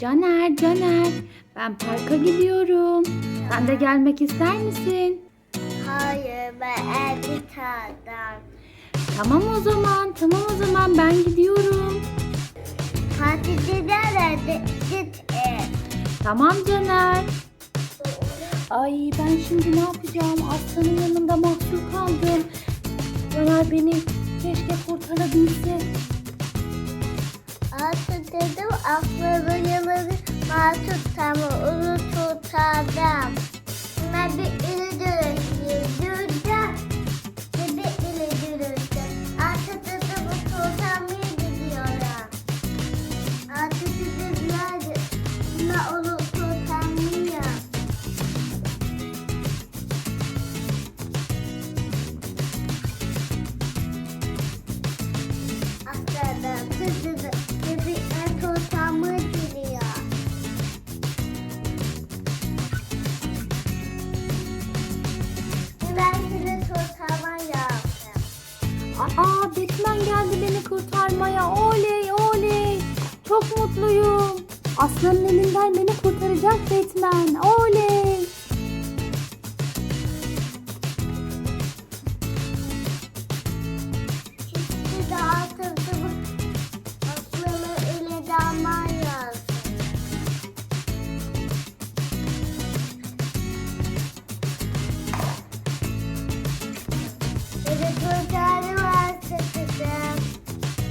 Caner, Caner. Ben parka gidiyorum. Sen de gelmek ister misin? Hayır ben evde kaldım. Tamam o zaman. Tamam o zaman ben gidiyorum. Tatilde nerede? Git ev. Tamam Caner. Ay ben şimdi ne yapacağım? Aslanın yanında mahsur kaldım. Caner beni keşke kurtarabilse. Artık dedim aklımın yanını mahsus tamam onu tutardım. Ben bir ili Aslanın elinden beni kurtaracak Batman. Oley.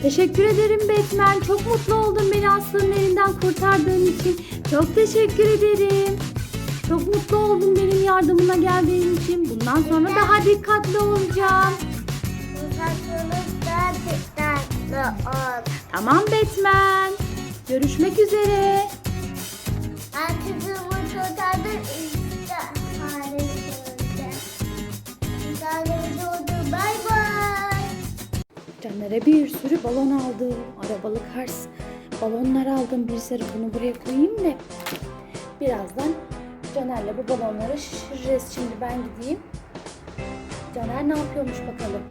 Teşekkür ederim Batman. Çok mutlu oldum beni aslanın elinden kurtardığın için. Çok teşekkür ederim. Çok mutlu oldum benim yardımına geldiğin için. Bundan sonra daha dikkatli olacağım. Daha dikkatli ol. Tamam Batman. Görüşmek üzere. Caner'e bir sürü balon aldım. Arabalı kars balonlar aldım. Bir sürü bunu buraya koyayım da. Birazdan Caner'le bu balonları şişireceğiz. Şimdi ben gideyim. Caner ne yapıyormuş bakalım.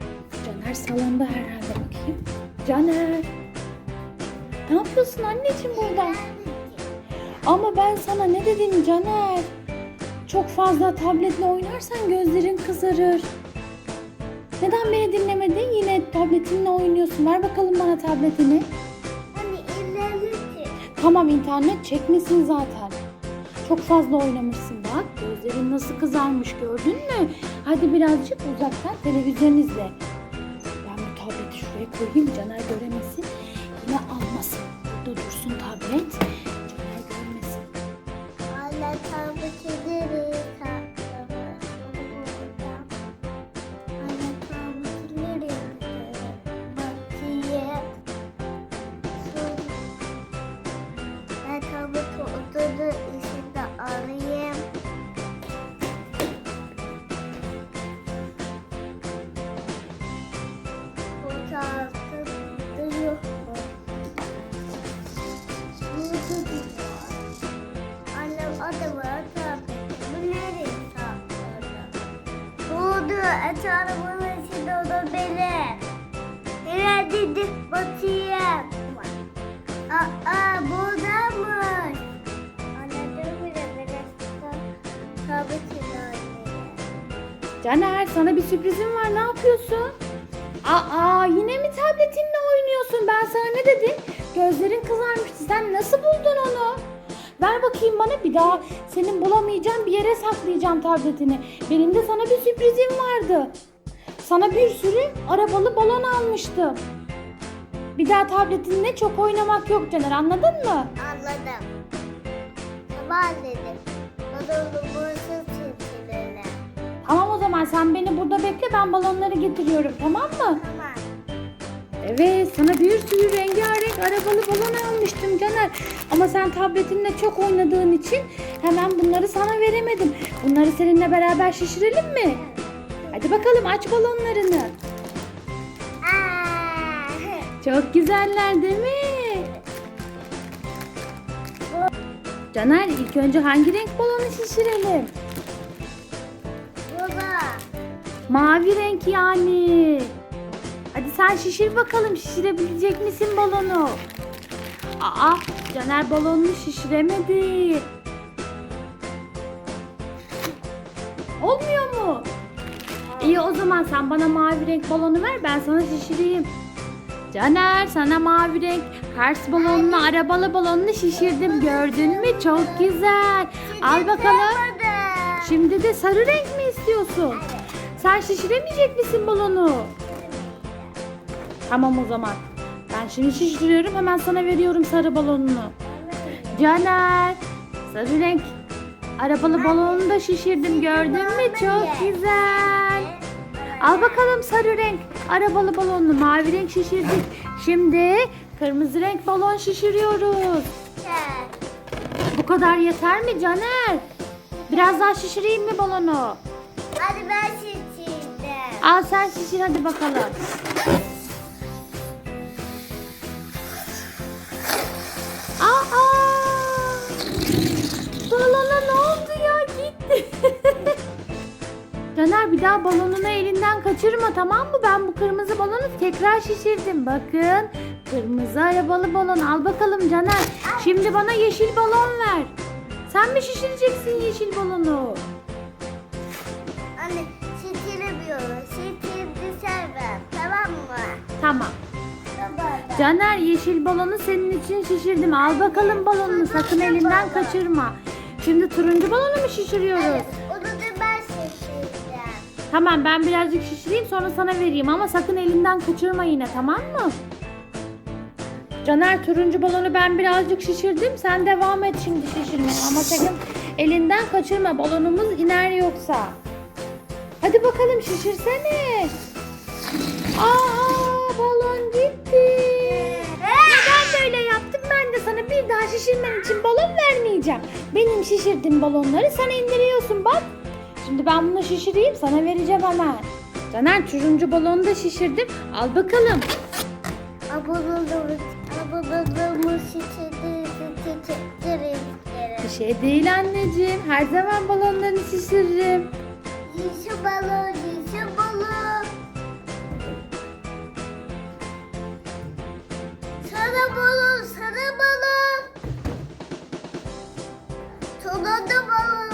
Caner salonda herhalde bakayım. Caner. Ne yapıyorsun anneciğim burada? Ama ben sana ne dedim Caner? Çok fazla tabletle oynarsan gözlerin kızarır. Neden beni dinlemedin? Yine tabletinle oynuyorsun. Ver bakalım bana tabletini. Hani ilerletin. Tamam internet çekmesin zaten. Çok fazla oynamışsın bak. Gözlerin nasıl kızarmış gördün mü? Hadi birazcık uzaktan televizyon izle. Ben bu tableti şuraya koyayım Caner göremesin. Dedi? Bakayım. Aa tabii ki de anneye. Caner sana bir sürprizim var. Ne yapıyorsun? Aa yine mi tabletinle oynuyorsun? Ben sana ne dedim? Gözlerin kızarmıştı. Sen nasıl buldun onu? Ver bakayım bana bir daha senin bulamayacağın bir yere saklayacağım tabletini. Benim de sana bir sürprizim vardı. Sana bir sürü arabalı balon almıştım. Bir daha tabletinle çok oynamak yok Caner anladın mı? Anladım. Tamam dedim. Odamın burası silsileyle. Tamam o zaman sen beni burada bekle ben balonları getiriyorum tamam mı? Tamam. Evet sana bir sürü rengarenk arabalı balon almıştım Caner. Ama sen tabletinle çok oynadığın için hemen bunları sana veremedim. Bunları seninle beraber şişirelim mi? Hadi bakalım aç balonlarını. Çok güzeller değil mi? Caner ilk önce hangi renk balonu şişirelim? baba. Mavi renk yani. Hadi sen şişir bakalım şişirebilecek misin balonu? Aa, Caner balonunu şişiremedi. Olmuyor mu? İyi o zaman sen bana mavi renk balonu ver ben sana şişireyim. Caner sana mavi renk Kars balonunu, arabalı balonunu şişirdim. Gördün mü? Çok güzel. Al bakalım. Şimdi de sarı renk mi istiyorsun? Sen şişiremeyecek misin balonu? Tamam o zaman. Ben şimdi şişiriyorum hemen sana veriyorum sarı balonunu. Caner sarı renk arabalı balonunu da şişirdim gördün mü? Çok güzel. Al bakalım sarı renk arabalı balonunu mavi renk şişirdik. Şimdi kırmızı renk balon şişiriyoruz. Bu kadar yeter mi Caner? Biraz daha şişireyim mi balonu? Hadi ben şişirdim. Al sen şişir hadi bakalım. Caner bir daha balonunu elinden kaçırma tamam mı? Ben bu kırmızı balonu tekrar şişirdim. Bakın kırmızı arabalı balon. Al bakalım Caner. Şimdi bana yeşil balon ver. Sen mi şişireceksin yeşil balonu? Anne şişiremiyorum. Şişirdi sevmem. Tamam mı? Tamam. Tamam. Caner yeşil balonu senin için şişirdim. Al bakalım balonunu sakın elinden kaçırma. Şimdi turuncu balonu mu şişiriyoruz? Tamam ben birazcık şişireyim sonra sana vereyim ama sakın elinden kaçırma yine tamam mı? Caner turuncu balonu ben birazcık şişirdim. Sen devam et şimdi şişirmeye ama sakın elinden kaçırma balonumuz iner yoksa. Hadi bakalım şişirsene. Aa balon gitti. Neden böyle yaptın? Ben de sana bir daha şişirmen için balon vermeyeceğim. Benim şişirdiğim balonları sen indiriyorsun bak. Şimdi ben bunu şişireyim sana vereceğim hemen. Caner turuncu balonu da şişirdim. Al bakalım. Abonelimiz, abonelimiz şişiririz. Bir şey değil anneciğim. Her zaman balonlarını şişiririm. Yeşil balon, yeşil balon. Sarı balon, sarı balon. Sonunda balon.